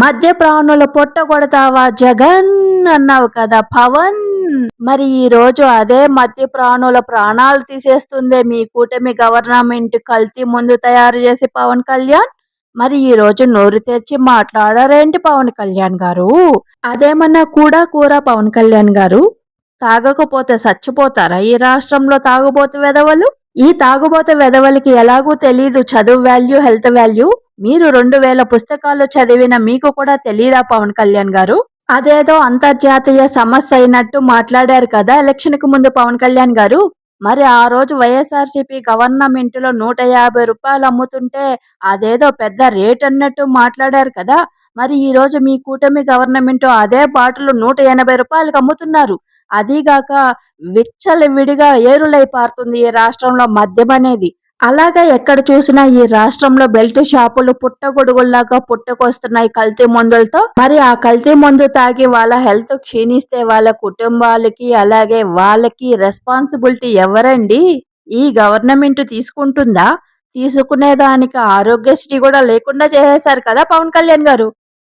మధ్య ప్రాణుల పొట్ట కొడతావా జగన్? అన్నావు కదా పవన్. మరి ఈ రోజు అదే మధ్య ప్రాణుల ప్రాణాలు తీసేస్తుందే మీ కూటమి గవర్నమెంట్ కల్తీ ముందు తయారు చేసి పవన్ కళ్యాణ్? మరి ఈ రోజు నోరు తెరిచి మాట్లాడారేంటి పవన్ కళ్యాణ్ గారు? అదేమన్నా కూడా కూర పవన్ కళ్యాణ్ గారు? తాగకపోతే చచ్చిపోతారా ఈ రాష్ట్రంలో తాగుబోతు వెధవలు ఈ తాగుబోతు వెధవలకి ఎలాగూ తెలీదు చదువు వాల్యూ హెల్త్ వాల్యూ మీరు రెండు వేల పుస్తకాలు చదివిన మీకు కూడా తెలియదా పవన్ కళ్యాణ్ గారు? అదేదో అంతర్జాతీయ సమస్య అయినట్టు మాట్లాడారు కదా ఎలక్షన్కు ముందు పవన్ కళ్యాణ్ గారు. మరి ఆ రోజు వైఎస్ఆర్సీపీ గవర్నమెంట్లో నూట యాభై రూపాయలు అమ్ముతుంటే అదేదో పెద్ద రేట్ అన్నట్టు మాట్లాడారు కదా. మరి ఈ రోజు మీ కూటమి గవర్నమెంట్ అదే బాటలు నూట ఎనభై రూపాయలకు అమ్ముతున్నారు. అదీగాక విచ్చలవిడిగా ఏరులై పారుతుంది ఈ రాష్ట్రంలో మద్యం అనేది. అలాగే ఎక్కడ చూసినా ఈ రాష్ట్రంలో బెల్ట్ షాపులు పుట్టగొడుగుల్లాగా పుట్టుకొస్తున్నాయి కల్తీ మందులతో. మరి ఆ కల్తీ మందు తాగి వాళ్ళ హెల్త్ క్షీణిస్తే వాళ్ళ కుటుంబాలకి అలాగే వాళ్ళకి రెస్పాన్సిబిలిటీ ఎవరండి? ఈ గవర్నమెంట్ తీసుకుంటుందా? తీసుకునేదానికి ఆరోగ్యశ్రీ కూడా లేకుండా చేసేశారు కదా పవన్ కళ్యాణ్ గారు.